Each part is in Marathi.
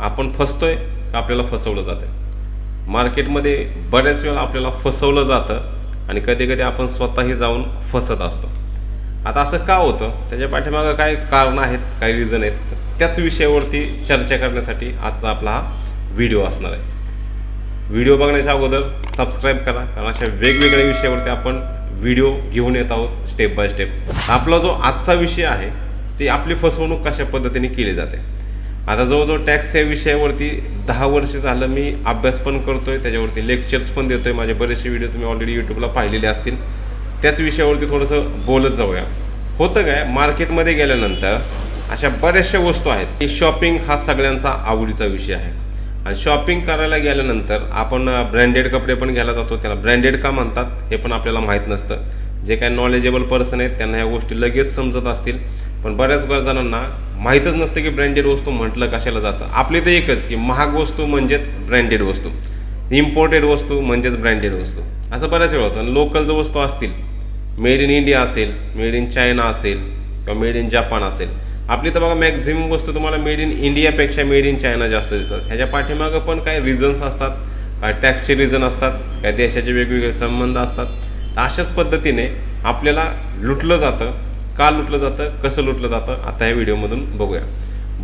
आपण फसतो आहे का आपल्याला फसवलं जातं आहे मार्केटमध्ये बऱ्याच वेळा आपल्याला फसवलं जातं आणि कधी कधी आपण स्वतःही जाऊन फसत असतो. आता असं का होतं? त्याच्या पाठीमागं काय कारणं आहेत काय रिझन आहेत? त्याच विषयावरती चर्चा करण्यासाठी आजचा आपला हा व्हिडिओ असणार आहे. व्हिडिओ बघण्याच्या अगोदर सबस्क्राईब करा कारण अशा वेगवेगळ्या विषयावरती आपण व्हिडिओ घेऊन येत आहोत स्टेप बाय स्टेप आपला जो आजचा विषय आहे ती आपली फसवणूक कशा पद्धतीने केली जाते? आता जवळजवळ टॅक्स या विषयावरती दहा वर्ष झालं मी अभ्यास पण करतो आहे त्याच्यावरती लेक्चर्स पण देतो आहे माझे बरेचसे व्हिडिओ तुम्ही ऑलरेडी यूट्यूबला पाहिलेले असतील. त्याच विषयावरती थोडंसं बोलत जाऊया. होतं काय? मार्केटमध्ये गेल्यानंतर अशा बऱ्याचशा वस्तू आहेत. की शॉपिंग हा सगळ्यांचा आवडीचा विषय आहे. आणि शॉपिंग करायला गेल्यानंतर आपण ब्रँडेड कपडे पण घ्यायला जातो. त्याला ब्रँडेड का म्हणतात? हे पण आपल्याला माहीत नसतं. जे काही नॉलेजेबल पर्सन आहेत त्यांना ह्या गोष्टी लगेच समजत असतील. पण बऱ्याच बऱ्याच जणांना माहीतच नसतं की ब्रँडेड वस्तू म्हटलं कशाला जातं. आपली तर एकच की महाग वस्तू म्हणजेच ब्रँडेड वस्तू. इम्पोर्टेड वस्तू म्हणजेच ब्रँडेड वस्तू. असं बऱ्याच वेळा होतं. आणि लोकल जर वस्तू असतील मेड इन इंडिया असेल मेड इन चायना असेल किंवा मेड इन जपान असेल आपली तर बघा मॅक्झिमम वस्तू तुम्हाला मेड इन इंडियापेक्षा मेड इन चायना जास्त दिसतात. ह्याच्या पाठीमागं पण काही रिझन्स असतात काय टॅक्सचे रिझन असतात काय देशाचे वेगवेगळे संबंध असतात. तर अशाच पद्धतीने आपल्याला लुटलं जातं. का लुटलं जातं कसं लुटलं जातं आता या व्हिडिओमधून बघूया.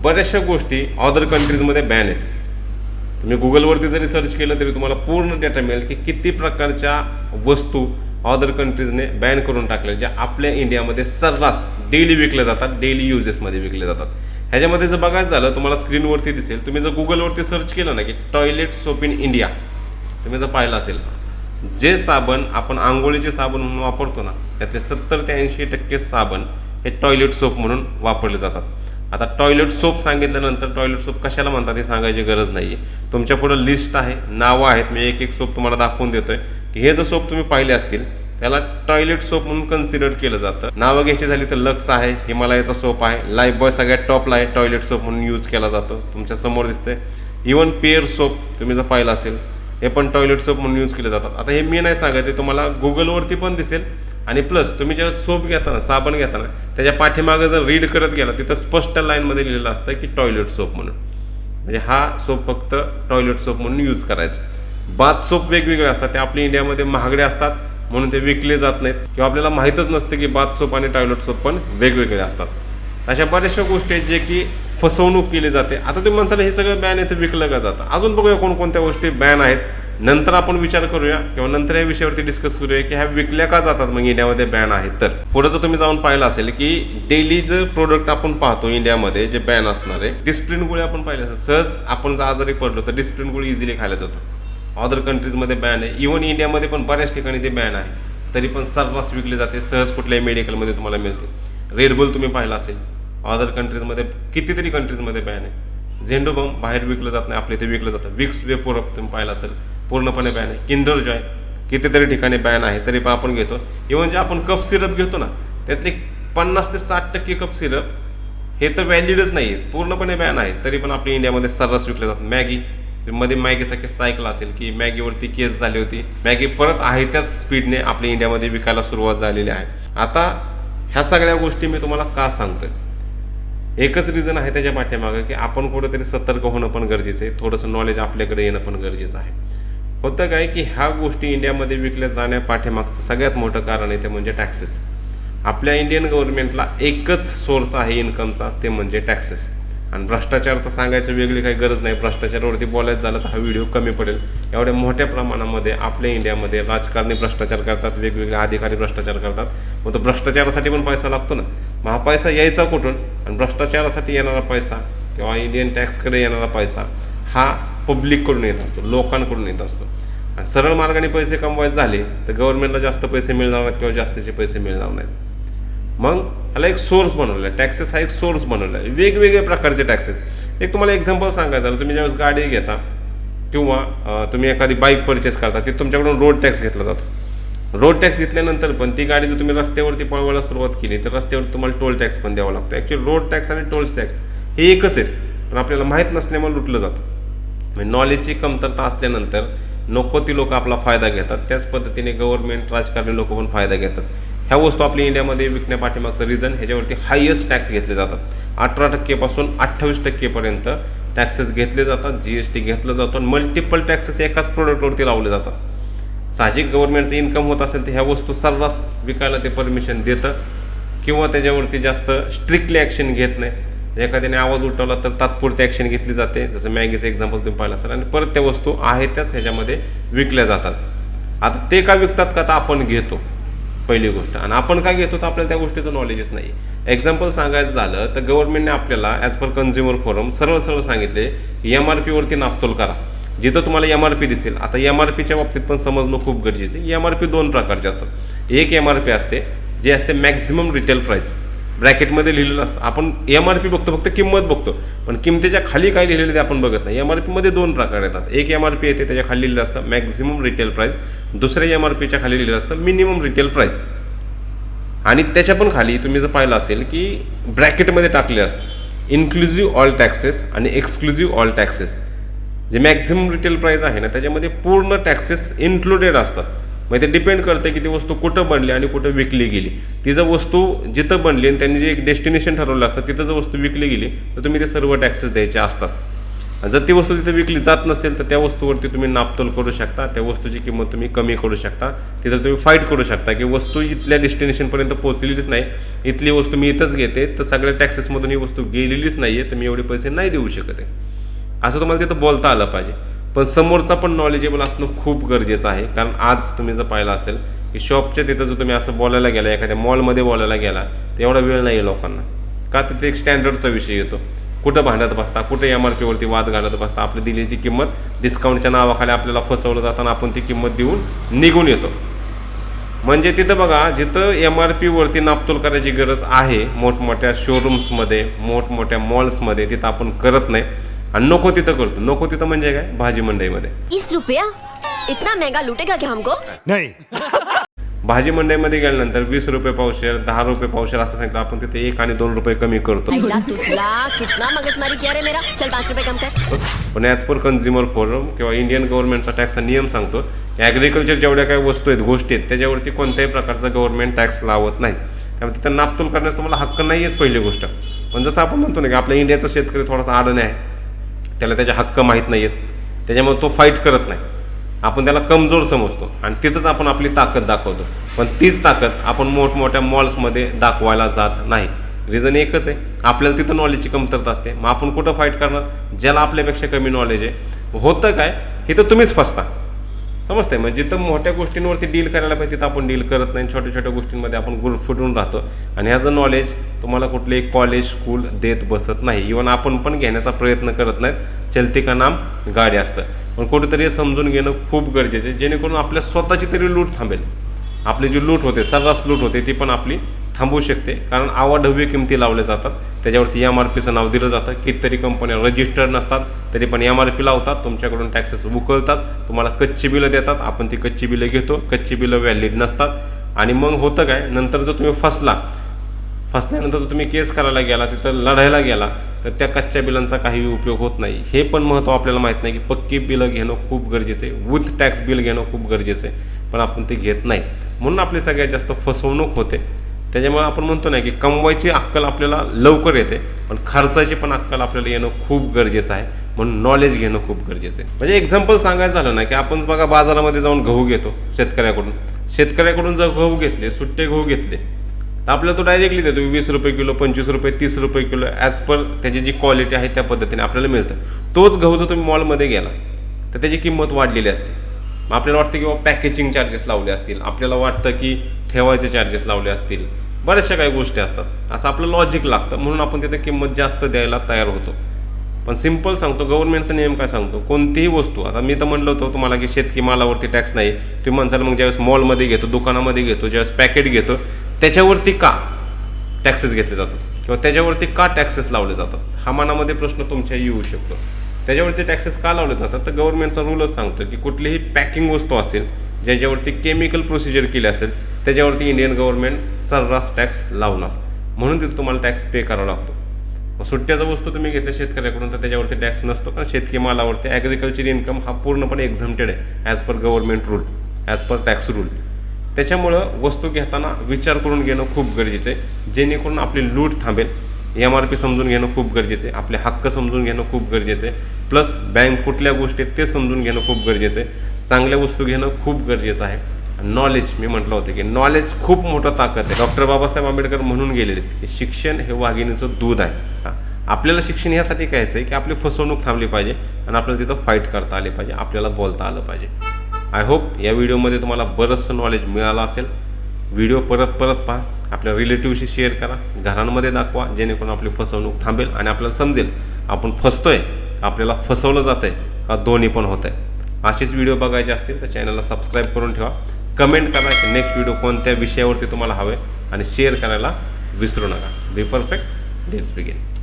बऱ्याचशा गोष्टी अदर कंट्रीजमध्ये बॅन आहेत. तुम्ही गुगलवरती जरी सर्च केलं तरी तुम्हाला पूर्ण डेटा मिळेल की किती प्रकारच्या वस्तू अदर कंट्रीजने बॅन करून टाकल्या ज्या आपल्या इंडियामध्ये सर्रास डेली विकल्या जातात डेली युजेसमध्ये विकल्या जातात. ह्याच्यामध्ये जर बघायचं झालं तुम्हाला स्क्रीनवरती दिसेल. तुम्ही जर गुगलवरती सर्च केलं ना की टॉयलेट सोप इन इंडिया तुम्ही जर पाहिलं असेल जे साबण आपण आंघोळीचे साबण म्हणून वापरतो ना त्यातले सत्तर ते ऐंशी टक्के साबण हे टॉयलेट सोप म्हणून वापरले जातात. आता टॉयलेट सोप सांगितल्यानंतर टॉयलेट सोप कशाला म्हणतात हे सांगायची गरज नाही आहे तुमच्या पुढं लिस्ट आहे नावं आहेत मी एक एक सोप तुम्हाला दाखवून देतो आहे की हे जर सोप तुम्ही पाहिले असतील त्याला टॉयलेट सोप म्हणून कन्सिडर केलं जातं. नावं घ्यायची झाली तर लक्स आहे हिमालयाचा सोप आहे लाईफ बॉय सगळ्यात टॉपला आहे टॉयलेट सोप म्हणून यूज केला जातो. तुमच्यासमोर दिसतंय. इवन पेअर सोप तुम्ही जर पाहिला असेल हे पण टॉयलेट सोप म्हणून यूज केले जातात. आता हे मी नाही सांगत ते तुम्हाला गुगलवरती पण दिसेल. आणि प्लस तुम्ही जेव्हा सोप घेताना साबण घेताना त्याच्या पाठीमागं जर रीड करत गेला तिथं स्पष्ट लाईनमध्ये लिहिलेलं असतं की टॉयलेट सोप म्हणून. म्हणजे हा सोप फक्त टॉयलेट सोप म्हणून यूज करायचा. बाथ सोप वेगवेगळे असतात ते आपल्या इंडियामध्ये महागडे असतात म्हणून ते विकले जात नाहीत. किंवा आपल्याला माहीतच नसतं की बाथ सोप आणि टॉयलेट सोप पण वेगवेगळे असतात. अशा बऱ्याचशा गोष्टी आहेत जे की फसवणूक केली जाते. आता तुम्ही म्हणसाल हे सगळं बॅन आहे तर विकलं का जातं? अजून बघूया कोणकोणत्या गोष्टी बॅन आहेत. नंतर आपण विचार करूया किंवा नंतर या विषयावरती डिस्कस करूया की ह्या विकल्या का जातात मग इंडियामध्ये बॅन आहेत. तर पुढं जर तुम्ही जाऊन पाहिलं असेल की डेली जर प्रोडक्ट आपण पाहतो इंडियामध्ये जे बॅन असणार आहे डिस्प्लिन गोळी आपण पाहिले असेल. सहज आपण जर आजारी पडलो तर डिस्प्लिन गोळी इझिली खायला जातो. अदर कंट्रीजमध्ये बॅन आहे. इव्हन इंडियामध्ये पण बऱ्याच ठिकाणी ते बॅन आहे. तरी पण सर्रास विकले जाते. सहज कुठल्याही मेडिकलमध्ये तुम्हाला मिळते. रेडबुल तुम्ही पाहिलं असेल. अदर कंट्रीजमध्ये कितीतरी कंट्रीजमध्ये बॅन आहे. झेंडोबम बाहेर विकलं जात नाही आपल्या इथे विकलं जातं. विक्स वे वेपोरप तुम्ही पाहिलं असेल पूर्णपणे बॅन आहे. किंडर जॉय कितीतरी ठिकाणी बॅन आहे तरी पण आपण घेतो. इव्हन जे आपण कप सिरप घेतो ना त्यातले पन्नास ते साठ टक्के कप सिरप हे तर व्हॅलिडच नाही आहेत. पूर्णपणे बॅन आहे तरी पण आपल्या इंडियामध्ये सर्रास विकले जातात. मॅगी मध्ये मॅगीचा केस ऐकला असेल की मॅगीवरती केस झाली होती. मॅगी परत आहे त्याच स्पीडने आपल्या इंडियामध्ये विकायला सुरुवात झालेली आहे. आता ह्या सगळ्या गोष्टी मी तुम्हाला का सांगतोय? एकच रिझन आहे त्याच्या पाठीमागं की आपण कुठेतरी सतर्क होणं पण गरजेचं आहे. थोडंसं नॉलेज आपल्याकडे येणं पण गरजेचं आहे. होतं काय की ह्या गोष्टी इंडियामध्ये विकल्या जाण्या पाठीमागचं सगळ्यात मोठं कारण आहे ते म्हणजे टॅक्सेस आपल्या इंडियन गव्हर्नमेंटला एकच सोर्स आहे इन्कमचा ते म्हणजे टॅक्सेस आणि भ्रष्टाचार तर सांगायचं वेगळी काही गरज नाही. भ्रष्टाचारावरती बोलायचं झालं तर हा व्हिडिओ कमी पडेल. एवढ्या मोठ्या प्रमाणामध्ये आपल्या इंडियामध्ये राजकारणी भ्रष्टाचार करतात वेगवेगळे अधिकारी भ्रष्टाचार करतात. मग तो भ्रष्टाचारासाठी पण पैसा लागतो ना. मग हा पैसा यायचा कुठून? आणि भ्रष्टाचारासाठी येणारा पैसा किंवा इंडियन टॅक्सकडे येणारा पैसा हा पब्लिककडून येत असतो लोकांकडून येत असतो. आणि सरळ मार्गाने पैसे कमवायचे झाले तर गव्हर्नमेंटला जास्त पैसे मिळणार नाहीत किंवा जास्तीचे पैसे मिळणार नाहीत. मग ह्याला एक सोर्स बनवला आहे टॅक्सेस हा एक सोर्स बनवला आहे वेगवेगळ्या प्रकारचे टॅक्सेस एक तुम्हाला एक्झाम्पल सांगायचं झालं तुम्ही ज्यावेळेस गाडी घेता किंवा तुम्ही एखादी बाईक परचेस करता ते तुमच्याकडून रोड टॅक्स घेतला जातो. रोड टॅक्स घेतल्यानंतर पण ती गाडी जर तुम्ही रस्त्यावरती पळवायला सुरुवात केली तर रस्त्यावर तुम्हाला टोल टॅक्स पण द्यावा लागतो. ॲक्च्युली रोड टॅक्स आणि टोल टॅक्स हे एकच आहे पण आपल्याला माहीत नसल्यामुळे लुटलं जातं. म्हणजे नॉलेजची कमतरता असल्यानंतर नको ती लोक आपला फायदा घेतात. त्याच पद्धतीने गव्हर्नमेंट राजकारणी लोक पण फायदा घेतात. ह्या वस्तू आपल्या इंडियामध्ये विकण्या पाठीमागचं रिझन ह्याच्यावरती हायेस्ट टॅक्स घेतले जातात. अठरा टक्केपासून अठ्ठावीस टक्केपर्यंत टॅक्सेस घेतले जातात जी एस टी घेतलं जातं आणि मल्टिपल टॅक्सेस एकाच प्रोडक्टवरती लावले जातात. साहजिक गव्हर्नमेंटचं इन्कम होत असेल तर ह्या वस्तू सर्रास विकायला ते परमिशन देतं किंवा त्याच्यावरती जास्त स्ट्रिक्टली ॲक्शन घेत नाही. एखाद्याने आवाज उठवला तर तात्पुरती ॲक्शन घेतली जाते. जसं मॅगीचं एक्झाम्पल तुम्ही पाहिलं असेल आणि परत त्या वस्तू आहेत त्याच ह्याच्यामध्ये विकल्या जातात. आता ते का विकतात का तर आपण घेतो? पहिली गोष्ट. आणि आपण काय घेतो तर आपल्याला त्या गोष्टीचं नॉलेजच नाही. एक्झाम्पल सांगायचं झालं तर गव्हर्नमेंटने आपल्याला ॲज पर कन्झ्युमर फोरम सरळ सरळ सांगितले एम आर पीवरती नापतोल करा. जिथं तुम्हाला एम आर पी दिसेल. आता एम आर पीच्या बाबतीत पण समजणं खूप गरजेचं आहे. एम आर पी दोन प्रकारचे असतात. एक एम आर पी असते जे असते मॅक्झिमम रिटेल प्राईस ब्रॅकेटमध्ये लिहिलेलं असतं. आपण एम आर पी बघतो फक्त किंमत बघतो. पण किमतीच्या खाली काय लिहिलेलं ते आपण बघत नाही. एम आर पीमध्ये दोन प्रकार येतात. एक एम आर पी येते त्याच्याखाली लिहिलेलं असतं मॅक्झिमम रिटेल प्राईस दुसऱ्या एम आर पीच्या खाली लिहिलेलं असतं मिनिमम रिटेल प्राईस आणि त्याच्या पण खाली तुम्ही जर पाहिलं असेल की ब्रॅकेटमध्ये टाकले असतं. इन्क्लुझिव्ह ऑल टॅक्सेस आणि एक्सक्लुझिव्ह ऑल टॅक्सेस जे मॅक्झिमम रिटेल प्राईस आहे ना त्याच्यामध्ये पूर्ण टॅक्सेस इन्क्लुडेड असतात. मग ते डिपेंड करतं की ती वस्तू कुठं बनली आणि कुठं विकली गेली. ती जर वस्तू जिथं बनली आणि त्यांनी जे एक डेस्टिनेशन ठरवलं असतं तिथं जर वस्तू विकली गेली तर तुम्ही ते सर्व टॅक्सेस द्यायचे असतात. जर ती वस्तू तिथं विकली जात नसेल तर त्या वस्तूवरती तुम्ही नापतोल करू शकता. त्या वस्तूची किंमत तुम्ही कमी करू शकता. तिथं तुम्ही फाईट करू शकता की वस्तू इथल्या डेस्टिनेशनपर्यंत पोहोचलेलीच नाही. इथली वस्तू मी इथंच घेते तर सगळ्या टॅक्सेसमधून ही वस्तू गेलेलीच नाही आहे तर मी एवढे पैसे नाही देऊ शकत आहे. असं तुम्हाला तिथं बोलता आलं पाहिजे. पण समोरचा पण नॉलेजेबल असणं खूप गरजेचं आहे. कारण आज तुम्ही जर पाहिलं असेल की शॉपच्या तिथं जर तुम्ही असं बोलायला गेला एखाद्या मॉलमध्ये बोलायला गेला तर एवढा वेळ नाही आहे लोकांना. का तिथे एक स्टँडर्डचा विषय येतो. कुठं भांडत बसता कुठं एम आर पीवरती वाद घालत बसता आपली दिली ती किंमत डिस्काउंटच्या नावाखाली आपल्याला फसवलं जाताना आपण ती किंमत देऊन निघून येतो. म्हणजे तिथं बघा जिथं एम आर पीवरती नापतोल करायची गरज आहे मोठमोठ्या शोरूम्समध्ये मोठमोठ्या मॉल्समध्ये तिथं आपण करत नाही. आणि नको तिथं करतो. नको तिथं म्हणजे काय? भाजी मंडईमध्ये. तीस रुपया? इतना महंगा लूटेगा क्या हमको? नहीं. भाजी मंडईमध्ये गेल्यानंतर वीस रुपये पावशेर दहा रुपये पावशेर असं सांगितलं. आपण तिथे एक आणि दोन रुपये कमी करतो. अल्लाह तुतला कितना मगजमारी किया रे मेरा? चल पाँच रुपए कम कर. पण ॲज पर कन्झ्युमर फोरम किंवा इंडियन गव्हर्नमेंटचा टॅक्सचा नियम सांगतो की ॲग्रिकल्चर जेवढ्या काही वस्तू आहेत गोष्टी आहेत त्याच्यावरती कोणत्याही प्रकारचा गव्हर्नमेंट टॅक्स लावत नाही. त्यामुळे तिथं नापतोल करण्यास तुम्हाला हक्क नाही आहेच पहिली गोष्ट. पण जसं आपण म्हणतो ना की आपल्या इंडियाचा शेतकरी थोडासा आडणे आहे. त्याला त्याचे हक्क माहीत नाही आहेत त्याच्यामुळे तो फाईट करत नाही. आपण त्याला कमजोर समजतो आणि तिथंच आपण आपली ताकद दाखवतो. पण तीच ताकद आपण मोठमोठ्या मॉल्समध्ये दाखवायला जात नाही. रिझन एकच आहे. आपल्याला तिथं नॉलेजची कमतरता असते. मग आपण कुठं फाईट करणार? ज्याला आपल्यापेक्षा कमी नॉलेज आहे. होतं काय? हे तर तुम्हीच फसता. समजते म्हणजे जिथं मोठ्या गोष्टींवरती डील करायला पाहिजे तिथं आपण डील करत नाही. छोट्या छोट्या गोष्टींमध्ये आपण गुरफुटून राहतो. आणि ह्याचं नॉलेज तुम्हाला कुठलेही कॉलेज स्कूल देत बसत नाही. इवन आपण पण घेण्याचा प्रयत्न करत नाहीत. चलते का नाम गाडी असतं. पण कुठेतरी समजून घेणं खूप गरजेचं आहे. जेणेकरून आपल्या स्वतःची तरी लूट थांबेल. आपली जी लूट होते सर्रास लूट होते ती पण आपली थांबू शकते. कारण आवाढव्य किमती लावल्या जातात. त्याच्यावरती एम आर पीचं नाव दिलं जातं. कितीतरी कंपन्या रजिस्टर्ड नसतात तरी पण एम आर पी लावतात. तुमच्याकडून टॅक्सेस उकळतात. तुम्हाला कच्ची बिलं देतात. आपण ती कच्ची बिलं घेतो. कच्ची बिलं व्हॅलिड नसतात. आणि मग होतं काय? नंतर जर तुम्ही फसला फसल्यानंतर जर तुम्ही केस करायला गेला तिथं लढायला गेला तर त्या कच्च्या बिलांचा काही उपयोग होत नाही. हे पण महत्त्व आपल्याला माहीत नाही की पक्की बिलं घेणं खूप गरजेचं आहे. विथ टॅक्स बिल घेणं खूप गरजेचं आहे. पण आपण ते घेत नाही. म्हणून आपली सगळ्यात जास्त फसवणूक होते. त्याच्यामुळे आपण म्हणतो ना की कमवायची अक्कल आपल्याला लवकर येते पण खर्चाची पण अक्कल आपल्याला येणं खूप गरजेचं आहे. म्हणून नॉलेज घेणं खूप गरजेचं आहे. म्हणजे एक्झाम्पल सांगायचं झालं ना की आपण बघा बाजारामध्ये जाऊन गहू घेतो शेतकऱ्याकडून. शेतकऱ्याकडून जर गहू घेतले सुट्टे गहू घेतले तर आपल्याला तो डायरेक्टली देतो वीस रुपये किलो पंचवीस रुपये तीस रुपये किलो ॲज पर त्याची जी क्वालिटी आहे त्या पद्धतीने आपल्याला मिळतं. तोच गहू जर तुम्ही मॉलमध्ये गेला तर त्याची किंमत वाढलेली असते. मग आपल्याला वाटतं की बाबा पॅकेजिंग चार्जेस लावले असतील आपल्याला वाटतं की ठेवायचे चार्जेस लावले असतील. बऱ्याचशा काही गोष्टी असतात. असं आपलं लॉजिक लागतं. म्हणून आपण तिथे किंमत जास्त द्यायला तयार होतो. पण सिंपल सांगतो गव्हर्नमेंटचा नियम काय सांगतो? कोणतीही वस्तू आता मी तर म्हणलं होतं तुम्हाला की शेतकी मालावरती टॅक्स नाही. तुम्ही म्हणसाल मग ज्यावेळेस मॉलमध्ये घेतो दुकानामध्ये घेतो ज्यावेळेस पॅकेट घेतो त्याच्यावरती का टॅक्सेस घेतले जातात? किंवा त्याच्यावरती का टॅक्सेस लावले जातात? हा मनामध्ये प्रश्न तुमच्या येऊ शकतो. त्याच्यावरती टॅक्सेस का लावले जातात? तर गव्हर्नमेंटचा रूलच सांगतो की कुठलीही पॅकिंग वस्तू असेल ज्याच्यावरती केमिकल प्रोसिजर केली असेल त्याच्यावरती इंडियन गव्हर्नमेंट सर्रास टॅक्स लावणार. म्हणून तिथं तुम्हाला टॅक्स पे करावा लागतो. मग सुट्ट्याचा वस्तू तुम्ही घेतल्या शेतकऱ्याकडून तर त्याच्यावरती टॅक्स नसतो. कारण शेतकी मालावरती ॲग्रिकल्चर इन्कम हा पूर्णपणे एक्झम्प्टेड आहे as per government rule as per tax rule त्याच्यामुळं वस्तू घेताना विचार करून घेणं खूप गरजेचं आहे. जेणेकरून आपली लूट थांबेल. एम आर पी समजून घेणं खूप गरजेचं आहे. आपले हक्क समजून घेणं खूप गरजेचं आहे. प्लस बँक कुठल्या गोष्टी आहेत ते समजून घेणं खूप गरजेचं आहे. चांगल्या वस्तू घेणं खूप गरजेचं आहे. नॉलेज मी म्हटलं होतं की नॉलेज खूप मोठं ताकद आहे. डॉक्टर बाबासाहेब आंबेडकर म्हणून गेलेले की शिक्षण हे वाघिणीचं दूध आहे. आपल्याला शिक्षण ह्यासाठी घ्यायचं आहे की आपली फसवणूक थांबली पाहिजे आणि आपल्याला तिथं फाईट करता आली पाहिजे आपल्याला बोलता आलं पाहिजे. आय होप या व्हिडिओमध्ये तुम्हाला बरंचसं नॉलेज मिळालं असेल. व्हिडिओ परत परत पहा. आपल्या रिलेटिव्हशी शेअर करा. घरांमध्ये दाखवा जेणेकरून आपली फसवणूक थांबेल आणि आपल्याला समजेल आपण फसतोय आपल्याला फसवलं जातं आहे का दोन्ही पण होत आहे असेच व्हिडिओ बघायचे असतील तर चॅनलला सबस्क्राईब करून ठेवा. कमेंट करा की नेक्स्ट व्हिडिओ कोणत्या विषयावरती तुम्हाला हवे आणि शेअर करायला विसरू नका. Be perfect let's begin